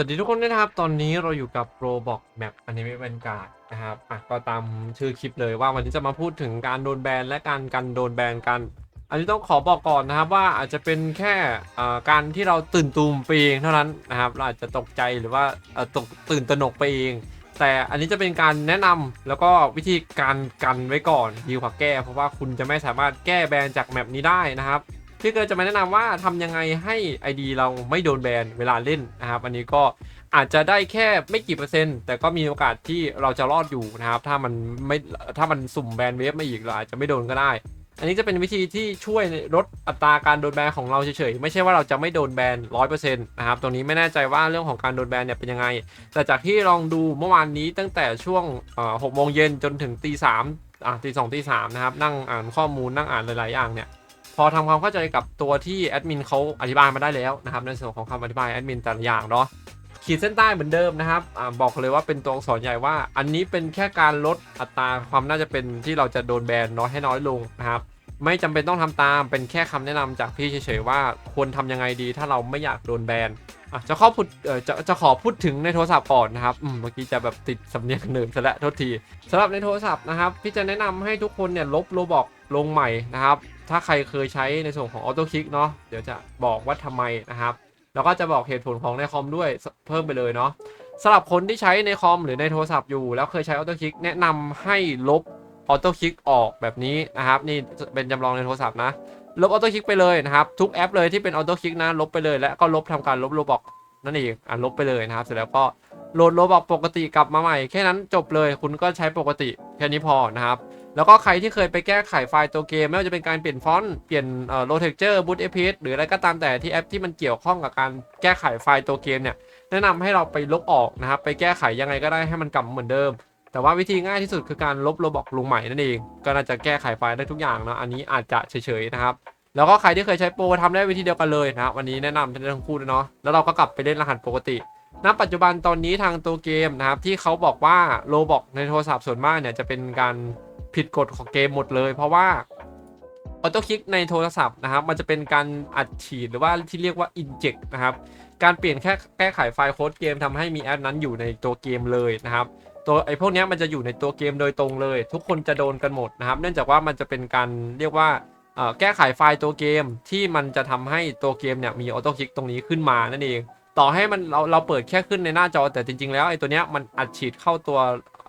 สวัสดีทุกคนนะครับ ตอนนี้เราอยู่กับ Roblox Map Anime Vanguard นะครับอะก็ตามชื่อคลิปเลยว่าวันนี้จะมาพูดถึงการโดนแบนและการกันโดนแบนกัน อันนี้ต้องขอบอกก่อนนะครับว่าอาจจะเป็นแค่การที่เราตื่นตูมไปเองเท่านั้นนะครับเราอาจจะตกใจหรือว่าตกตื่นตระหนกไปเอง แต่อันนี้จะเป็นการแนะนำแล้วก็วิธีการกันไว้ก่อนดีกว่าแก้ เพราะว่าคุณจะไม่สามารถแก้แบนจากแมปนี้ได้นะครับ พี่ก็จะมาแนะนำว่าทำยังไงให้ ID เราไม่โดนแบนเวลาเล่นนะครับ อันนี้ก็อาจจะได้แค่ไม่กี่เปอร์เซ็นต์ แต่ก็มีโอกาสที่เราจะรอดอยู่นะครับ ถ้ามันไม่ถ้ามันสุ่มแบนเวฟมาอีกเราอาจจะไม่โดนก็ได้ อันนี้จะเป็นวิธีที่ช่วยลดอัตราการโดนแบนของเราเฉยๆ ไม่ใช่ว่าเราจะไม่โดนแบนร้อยเปอร์เซ็นต์นะครับ ตรงนี้ไม่แน่ใจว่าเรื่องของการโดนแบนเนี่ยเป็นยังไง แต่จากที่ลองดูเมื่อวานนี้ตั้งแต่ช่วงหกโมงเย็นจนถึงตีสามตีสองตีสามนะครับ นั่งอ่านข้อมูลนั่งอ่านหลายๆอย่างเนี่ย พอทำความเข้าใจกับตัวที่แอดมินเขาอธิบายมาได้แล้วนะครับในส่วนของคำอธิบายแอดมินแต่ละอย่างเนาะขีดเส้นใต้เหมือนเดิมนะครับอบอกเลยว่าเป็นตัวอักษรใหญ่ว่า อันนี้เป็นแค่การลดอัตราความน่าจะเป็นที่เราจะโดนแบนน้อยให้น้อยลงนะครับไม่จำเป็นต้องทำตามเป็นแค่คำแนะนำจากพี่เฉยๆว่าควรทำยังไงดีถ้าเราไม่อยากโดนแบนะจะขอพูดจะจะขอพูดถึงในโทรศัพท์ก่อนนะครับเมื่อกี้จะแบบติดสำเนียงเนิมซะแล้วโทษทีสำหรับในโทรศัพท์นะครับพี่จะแนะนำให้ทุกคนเนี่ยลบโลบอกลงใหม่นะครับ ถ้าใครเคยใช้ในส่วนของออโต้คลิกเนาะเดี๋ยวจะบอกว่าทำไมนะครับ แล้วก็จะบอกเหตุผลของในคอมด้วยเพิ่มไปเลยเนาะสำหรับคนที่ใช้ในคอมหรือในโทรศัพท์อยู่ แล้วเคยใช้ออโต้คลิกแนะนำให้ลบออโต้คลิกออกแบบนี้นะครับนี่เป็นจำลองในโทรศัพท์นะลบออโต้คลิกไปเลยนะครับทุกแอปเลยที่เป็นออโต้คลิกนะลบไปเลย และก็ลบทำการลบโลบอกนั่นเองอะลบไปเลยนะครับ เสร็จแล้วก็โหลดโลบอกปกติกลับมาใหม่แค่นั้นจบเลยคุณก็ใช้ปกติแค่นี้พอนะครับ แล้วก็ใครที่เคยไปแก้ไขไฟล์ตัวเกม ไม่ว่าจะเป็นการเปลี่ยนฟอนต์เปลี่ยนเอ่อโลเทคเจอร์บูตเอพีหรืออะไรก็ตามแต่ที่แอปที่มันเกี่ยวข้องกับการแก้ไขไฟล์ตัวเกมเนี่ยแนะนำให้เราไปลบออกนะครับไปแก้ไขยังไงก็ได้ให้มันกลับเหมือนเดิม แต่ว่าวิธีง่ายที่สุดคือการลบโลบอกลงใหม่นั่นเองก็น่าจะแก้ไขไฟล์ได้ทุกอย่างเนะอันนี้อาจจะเฉยๆนะครับแล้วก็ใครที่เคยใช้โปรทำได้วิธีเดียวกันเลยนะครับวันนี้แนะนำทั้งคู่เลยเนาะแล้วเราก็กลับไปเล่นรหัสปกติณปัจจุบันตอนนี้ทางตัวเกมนะครับที่เขาบอกว่าโลบอกในโทรศัพท์ส่วนมากเนี่ยจะเป็นการ ผิดกฎของเกมหมดเลย เพราะว่าออโต้คลิกในโทรศัพท์นะครับ มันจะเป็นการอัดฉีดหรือว่าที่เรียกว่า inject นะครับ การเปลี่ยนแค่แก้ไขไฟล์โค้ดเกมทำให้มีแอปนั้นอยู่ในตัวเกมเลยนะครับ ตัวไอ้พวกนี้มันจะอยู่ในตัวเกมโดยตรงเลย ทุกคนจะโดนกันหมดนะครับ เนื่องจากว่ามันจะเป็นการเรียกว่าแก้ไขไฟล์ตัวเกมที่มันจะทำให้ตัวเกมเนี่ยมีออโต้คลิกตรงนี้ขึ้นมานั่นเอง ต่อให้มันเราเราเปิดแค่ขึ้นในหน้าจอแต่จริง ๆ แล้วไอ้ตัวเนี้ยมันอัดฉีดเข้าตัว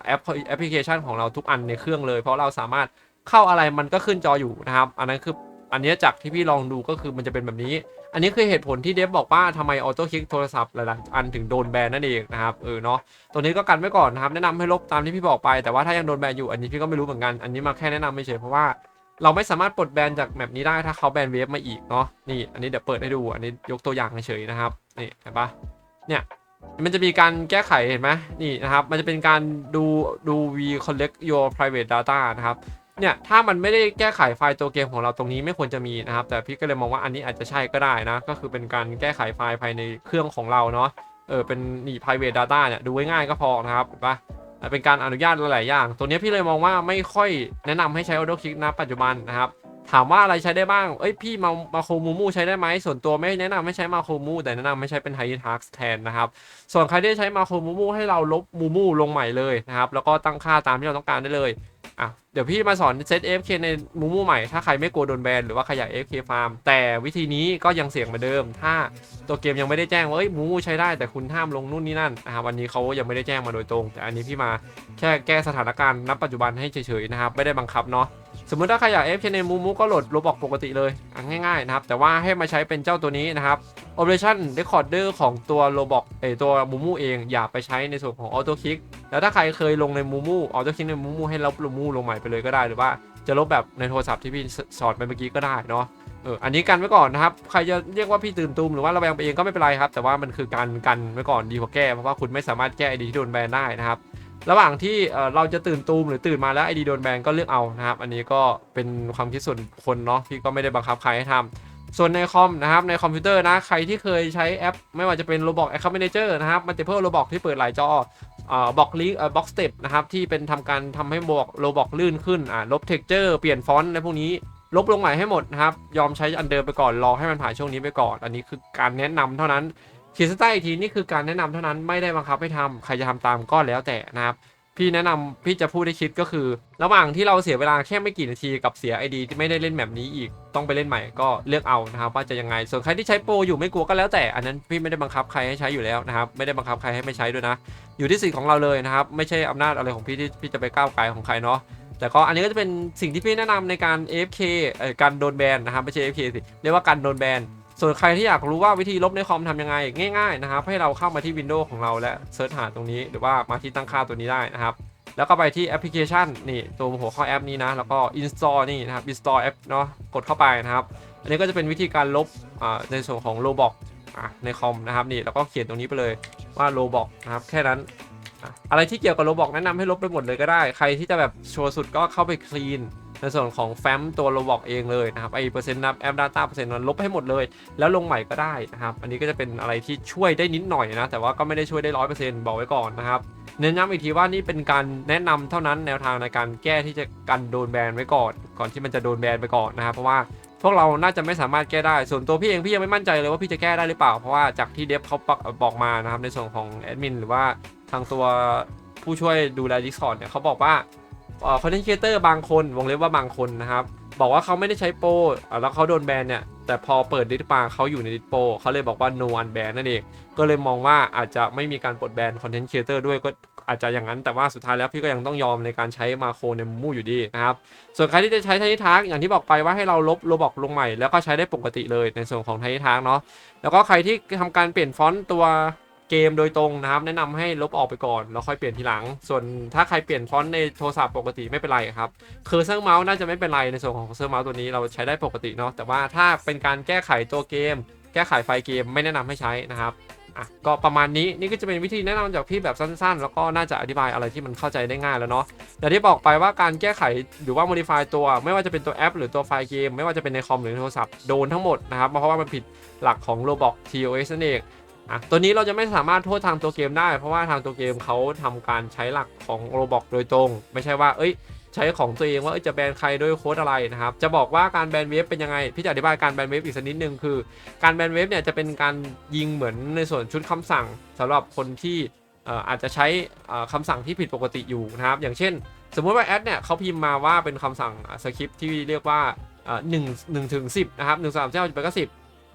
แอปแอปพลิเคชันของเราทุกอันในเครื่องเลย เพราะเราสามารถเข้าอะไรมันก็ขึ้นจออยู่นะครับ อันนั้นคืออันนี้จากที่พี่ลองดูก็คือมันจะเป็นแบบนี้ อันนี้คือเหตุผลที่เดฟบอกว่าทำไมออโต้คลิกโทรศัพท์หลายๆอันถึงโดนแบนนั่นเองนะครับเออเนาะตัวนี้ก็กันไว้ก่อนนะครับแนะนำให้ลบตามที่พี่บอกไปแต่ว่าถ้ายังโดนแบนอยู่อันนี้พี่ก็ไม่รู้เหมือนกันอันนี้มาแค่แนะนำไม่เฉยเพราะว่าเราไม่สามารถปลดแบนจากแมปนี้ได้ถ้าเขาแบนเวฟมาอีกเนาะนี่อันนี้เดี๋ยวเปิดให้ดูอันนี้ยกตัวอย่างเฉยๆนะครับนี่เห็นปะเนี่ย มันจะมีการแก้ไขเห็นไหมนี่นะครับ มันจะเป็นการดูดู we collect your private data นะครับเนี่ยถ้ามันไม่ได้แก้ไขไฟล์ตัวเกมของเราตรงนี้ไม่ควรจะมีนะครับ แต่พี่ก็เลยมองว่าอันนี้อาจจะใช่ก็ได้นะ ก็คือเป็นการแก้ไขไฟล์ภายในเครื่องของเราเนาะเออเป็นนี่ private data เนี่ยดูง่ายก็พอนะครับเห็นปะเป็นการอนุญาตหลายๆอย่าง ตัวนี้พี่เลยมองว่าไม่ค่อยแนะนำให้ใช้ Auto Click นะปัจจุบันนะครับ ถามว่าอะไรใช้ได้บ้าง เอ้ยพี่มามาโคมูมูใช้ได้ไหมส่วนตัวไม่แนะนำให้ใช้มาโคมูแต่แนะนำให้ใช้เป็นไฮทักแทนนะครับ ส่วนใครที่ใช้มาโคมูมูให้เราลบมูมูลงใหม่เลยนะครับ แล้วก็ตั้งค่าตามที่เราต้องการได้เลยอะเดี๋ยวพี่มาสอนเซต AFK ในมูมูใหม่ ถ้าใครไม่กลัวโดนแบนหรือว่าใครอยาก AFK ฟาร์ม แต่วิธีนี้ก็ยังเสี่ยงเหมือนเดิม ถ้าตัวเกมยังไม่ได้แจ้งว่าเอ้ยมูมูใช้ได้แต่คุณห้ามลงนู่นนี่นั่นนะครับวันนี้เขายังไม่ได้แจ้งมาโดยตรง แต่อันนี้พี่มาแค่แก้สถานการณ์ณปัจจุบันให้เฉยๆนะครับไม่ได้บังคับเนาะ สมมติถ้าใครอยาก FK ในมูมูก็โหลดโรบอกปกติเลยง่ายๆนะครับ แต่ว่าให้มาใช้เป็นเจ้าตัวนี้นะครับ Operation Recorder ของตัวโรบอกเอตัวมูมูเองอย่าไปใช้ในส่วนของ Auto Click แล้วถ้าใครเคยลงในมูมู Auto Click ในมูมูให้ลบมูมูลงใหม่ไปเลยก็ได้หรือว่าจะลบแบบในโทรศัพท์ที่พี่สอนไปเมื่อกี้ก็ได้เนาะเอออันนี้กันไว้ก่อนนะครับ ใครจะเรียกว่าพี่ตื่นตูมหรือว่าระแวงไปเองก็ไม่เป็นไรครับ แต่ว่ามันคือการกันไว้ก่อนดีกว่าแก้เพราะว่าคุณไม่สามารถแก้ไอดีที่โดนแบนได้นะครับ ระหว่างที่เราจะตื่นตูมหรือตื่นมาแล้วไอดีโดนแบนก็เลือกเอานะครับ อันนี้ก็เป็นความคิดส่วนคนเนาะพี่ก็ไม่ได้บังคับใครให้ทำส่วนในคอมนะครับในคอมพิวเตอร์นะใครที่เคยใช้แอป ไม่ว่าจะเป็น Roblox Account Manager นะครับมันจะเพิ่ม Roblox ที่เปิดหลายจอเอ่อกลิงเอ่อบ็อกสเต็ปนะครับที่เป็นทำการทำให้บอก Roblox ลื่นขึ้นอ่าลบ texture เปลี่ยนฟอนต์ในพวกนี้ลบลงใหม่ให้หมดนะครับ ยอมใช้อันเดิมไปก่อนรอให้มันผ่านช่วงนี้ไปก่อน อันนี้คือการแนะนำเท่านั้น ขีดเส้นใต้อีกทีนี่คือการแนะนำเท่านั้นไม่ได้บังคับให้ทำใครจะทำตามก็แล้วแต่นะครับ พี่แนะนำพี่จะพูดให้คิดก็คือ ระหว่างที่เราเสียเวลาแค่ไม่กี่นาทีกับเสียไอดีที่ไม่ได้เล่นแบบนี้อีกต้องไปเล่นใหม่ก็เลือกเอานะครับว่าจะยังไง ส่วนใครที่ใช้โปรอยู่ไม่กลัวก็แล้วแต่ อันนั้นพี่ไม่ได้บังคับใครให้ใช้อยู่แล้วนะครับไม่ได้บังคับใครให้ไม่ใช้ด้วยนะ อยู่ที่สิทธิ์ของเราเลยนะครับไม่ใช่อำนาจอะไรของพี่ที่พี่จะไปก้าวไกลของใครเนาะแต่ก็อันนี้ก็จะเป็นสิ่งที่พี่แนะนำในการ AFK เอ่อการโดนแบนนะครับไม่ใช่ AFK สิเรียกว่าการโดนแบน ส่วนใครที่อยากรู้ว่าวิธีลบในคอมทำยังไงง่ายๆนะครับ ให้เราเข้ามาที่ Windows ของเราและเซิร์ชหาตรงนี้ หรือว่ามาที่ตั้งค่าตัวนี้ได้นะครับ แล้วก็ไปที่แอปพลิเคชันนี่ตัวหัวข้อแอปนี้นะ แล้วก็ install นี่นะครับ install app เนาะกดเข้าไปนะครับ อันนี้ก็จะเป็นวิธีการลบในส่วนของ Roblox อะในคอมนะครับนี่แล้วก็เขียนตรงนี้ไปเลยว่า Roblox นะครับแค่นั้นอะไรที่เกี่ยวกับ Roblox แนะนำให้ลบไปหมดเลยก็ได้ ใครที่จะแบบโชว์สุดก็เข้าไปคลีน ในส่วนของแฟ้มตัว Roblox เองเลยนะครับไอเปอร์เซ็นต์นับแอป Data เปอร์เซ็นต์มันลบให้หมดเลย แล้วลงใหม่ก็ได้นะครับ อันนี้ก็จะเป็นอะไรที่ช่วยได้นิดหน่อยนะ แต่ว่าก็ไม่ได้ช่วยได้ร้อยเปอร์เซ็นต์บอกไว้ก่อนนะครับเน้นย้ำอีกทีว่านี่เป็นการแนะนำเท่านั้นแนวทางในการแก้ที่จะกันโดนแบนไว้ก่อน ก่อนที่มันจะโดนแบนไปก่อนนะครับเพราะว่าพวกเราน่าจะไม่สามารถแก้ได้ ส่วนตัวพี่เองพี่ยังไม่มั่นใจเลยว่าพี่จะแก้ได้หรือเปล่า เพราะว่าจากที่เดฟเขาบอกมานะครับในส่วนของแอดมินหรือว่าทางตัวผู้ช่วยดูแล Discord เนี่ยเขาบอกว่า คอนเทนต์ครีเอเตอร์บางคนวงเล็บว่าบางคนนะครับ บอกว่าเขาไม่ได้ใช้โปรแล้วเขาโดนแบนเนี่ย แต่พอเปิดดิสปาเขาอยู่ในดิสโปเขาเลยบอกว่า no one ban นั่นเอง ก็เลยมองว่าอาจจะไม่มีการปลดแบนคอนเทนต์ครีเอเตอร์ด้วยก็อาจจะอย่างนั้นแต่ว่าสุดท้ายแล้วพี่ก็ยังต้องยอมในการใช้มาโครในมูอยู่ดีนะครับ ส่วนใครที่จะใช้ไทนิทาร์กอย่างที่บอกไปว่าให้เราลบโลบอกลงใหม่แล้วก็ใช้ได้ปกติเลยในส่วนของไทนิทาร์กเนาะแล้วก็ใครที่ทำการเปลี่ยนฟอนต์ตัว เกมโดยตรงนะครับ แนะนำให้ลบออกไปก่อนแล้วค่อยเปลี่ยนทีหลัง ส่วนถ้าใครเปลี่ยนฟอนต์ในโทรศัพท์ปกติไม่เป็นไรครับเคอร์เซอร์เมาส์น่าจะไม่เป็นไรในส่วนของเคอร์เซอร์เมาส์ตัวนี้เราใช้ได้ปกติเนาะแต่ว่าถ้าเป็นการแก้ไขตัวเกม แก้ไขไฟเกมไม่แนะนำให้ใช้นะครับอะก็ประมาณนี้นี่ก็จะเป็นวิธีแนะนำจากพี่แบบสั้นๆ แล้วก็น่าจะอธิบายอะไรที่มันเข้าใจได้ง่ายแล้วเนาะอย่างที่บอกไปว่าการแก้ไขหรือว่า modify ตัว ไม่ว่าจะเป็นตัวแอป หรือตัวไฟล์เกม ไม่ว่าจะเป็นในคอมหรือโทรศัพท์โดนทั้งหมดนะครับเพราะว่ามันผิดหลักของ Roblox TOS นั่นเอง อะตัวนี้เราจะไม่สามารถโทษทางตัวเกมได้ เพราะว่าทางตัวเกมเขาทำการใช้หลักของ Roblox โดยตรง ไม่ใช่ว่า เอ้ย ใช้ของตัวเองว่าจะแบนใครด้วยโค้ดอะไรนะครับ จะบอกว่าการแบนเวฟเป็นยังไง พี่จะอธิบายการแบนเวฟอีกสักนิดนึงคือ การแบนเวฟเนี่ยจะเป็นการยิงเหมือนในส่วนชุดคำสั่งสำหรับคนที่อาจจะใช้เอ่อคำสั่งที่ผิดปกติอยู่นะครับ อย่างเช่น สมมุติว่าแอดเนี่ยเขาพิมพ์มาว่าเป็นคำสั่งสคริปที่เรียกว่าหนึ่งหนึ่งถึงสิบนะครับหนึ่งสามเจ้าจะไปก็สิบ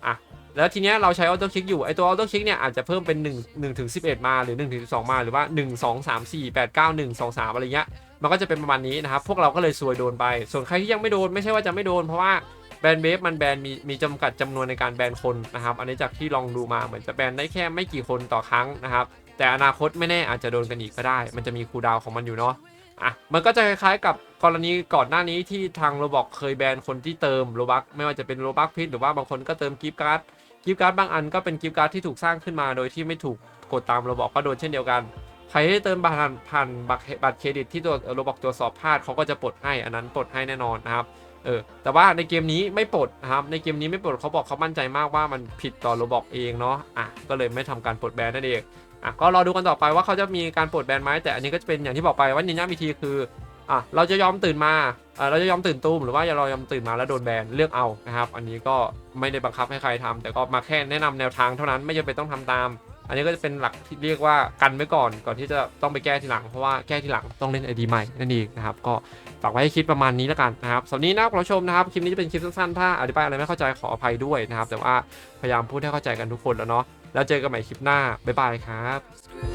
อะ แล้วทีเนี้ยเราใช้ออโต้คลิกอยู่ไอตัวออโต้คลิกเนี่ยอาจจะเพิ่มเป็น1 1ถึง11 มาหรือ1ถึง12 มาหรือว่า 1 2 3 4 8 9 1 2 3 อะไรเงี้ยมันก็จะเป็นประมาณนี้นะครับ พวกเราก็เลยซวยโดนไป ส่วนใครที่ยังไม่โดนไม่ใช่ว่าจะไม่โดนเพราะว่าแบนเบฟมันแบนมีมีจำกัดจำนวนในการแบนคนนะครับ อันนี้จากที่ลองดูมาเหมือนจะแบนได้แค่ไม่กี่คนต่อครั้งนะครับ แต่อนาคตไม่แน่อาจจะโดนกันอีกก็ได้ มันจะมีคูดาวของมันอยู่เนาะอะมันก็จะคล้ายๆกับกรณีก่อนหน้านี้ที่ทางโรบอกเคยแบนคนที่เติมโรบักไม่ว่าจะเป็นโรบักพิษหรือว่าบางคนก็เติมกิฟต์การ์ด กิฟต์การ์ดบางอันก็เป็นกิฟต์การ์ดที่ถูกสร้างขึ้นมาโดยที่ไม่ถูกกดตามโรบอกก็โดนเช่นเดียวกัน ใครที่เติมผ่านผ่านบัตรบัตรเครดิตที่ตัวโรบอกตรวสอบพลาดเขาก็จะปลดให้อันนั้นปลดให้แน่นอนนะครับเออแต่ว่าในเกมนี้ไม่ปลดนะครับในเกมนี้ไม่ปลดเขาบอกเขามั่นใจมากว่ามันผิดต่อโรบอกเองเนาะอะก็เลยไม่ทำการปลดแบนนั่นเองอะก็รอดูกันต่อไปว่าเขาจะมีการปลดแบนไหมแต่อันนี้ก็จะเป็นอย่างที่บอกไปว่านินยาวิธีคือ อะเราจะยอมตื่นมาอะเราจะยอมตื่นตูมหรือว่าเรายอมตื่นมาแล้วโดนแบนเลือกเอานะครับ อันนี้ก็ไม่ได้บังคับให้ใครทำแต่ก็มาแค่แนะนำแนวทางเท่านั้นไม่จำเป็นต้องทำตาม อันนี้ก็จะเป็นหลักที่เรียกว่ากันไว้ก่อนก่อนที่จะต้องไปแก้ทีหลังเพราะว่าแก้ทีหลังต้องเล่นไอดีใหม่นั่นเองนะครับก็ฝากไว้ให้คิดประมาณนี้แล้วกันนะครับสำหรับนี้นะครับผู้ชมนะครับคลิปนี้จะเป็นคลิปสั้นๆถ้าอธิบายอะไรไม่เข้าใจขออภัยด้วยนะครับแต่ว่าพยายามพูดให้เข้าใจกันทุกคนแล้วเนาะแล้วเจอกันใหม่คลิปหน้าบ๊ายบายครับ